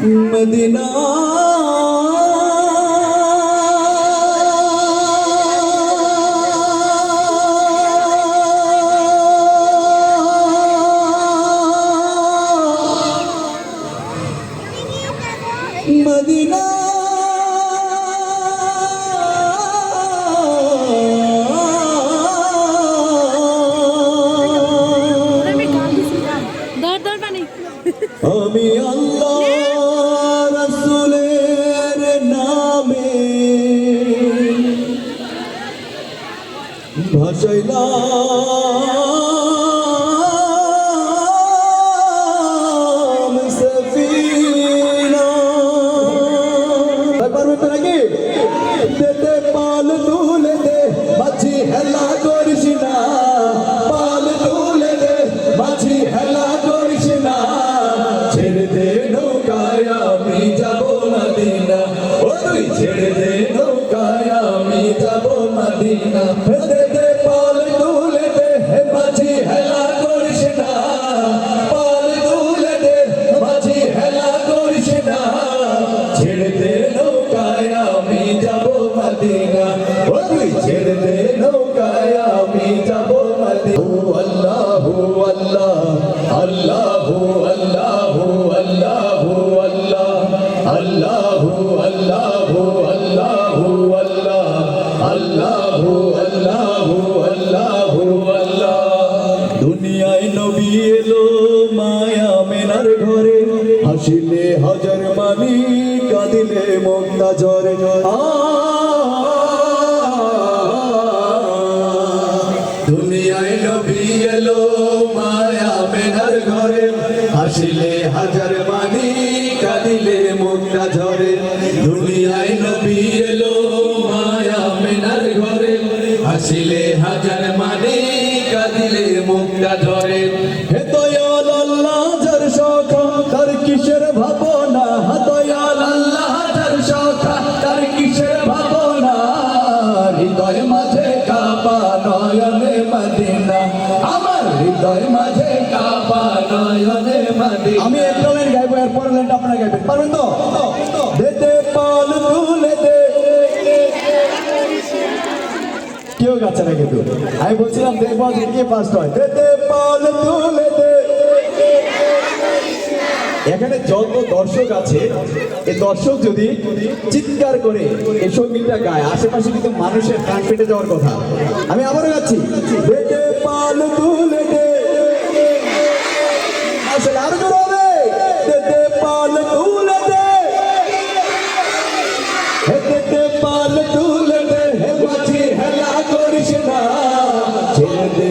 Medina. Medina. না। ছেড়ে দে নৌকায় আমি যাব মদিনা। কাঁদিলে মমতা ঝরে দুনিয়ায় নবী এলো, মায়া মেনার ঘরে। হাসিলে হাজার মানি কাঁদিলে মুক্তা ঝরে দুনিয়ায় নবী এলো, মায়া মেনার ঘরে। হাসিলে হাজার আমি একটা লাইন গাইবো এর পরের লাইনটা আপনারা গাইবেন। পারবেন তো? কেউ গাচ্ছে না কিন্তু। আমি বলছিলাম দেখব কে ফার্স্ট হয়। পাল তুলে দে। এখানে যত দর্শক আছে, এই দর্শক যদি চিৎকার করে এই সঙ্গীতটা গায়, আশেপাশে কিন্তু মানুষের কান পেটে যাওয়ার কথা। আমি আবারও গাচ্ছি। আসলে আরও জোর হবে। পাল তুলে দে। হেতে পাল তুলে দে। হে মাঝি হেলা করিস না। ছেড়ে দে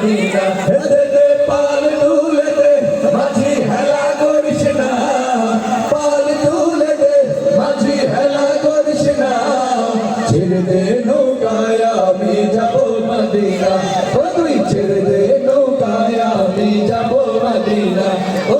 মদিনা হেদে দে পাল তুলে দে মাঝি হেলা করিস না পাল তুলে দে মাঝি হেলা ও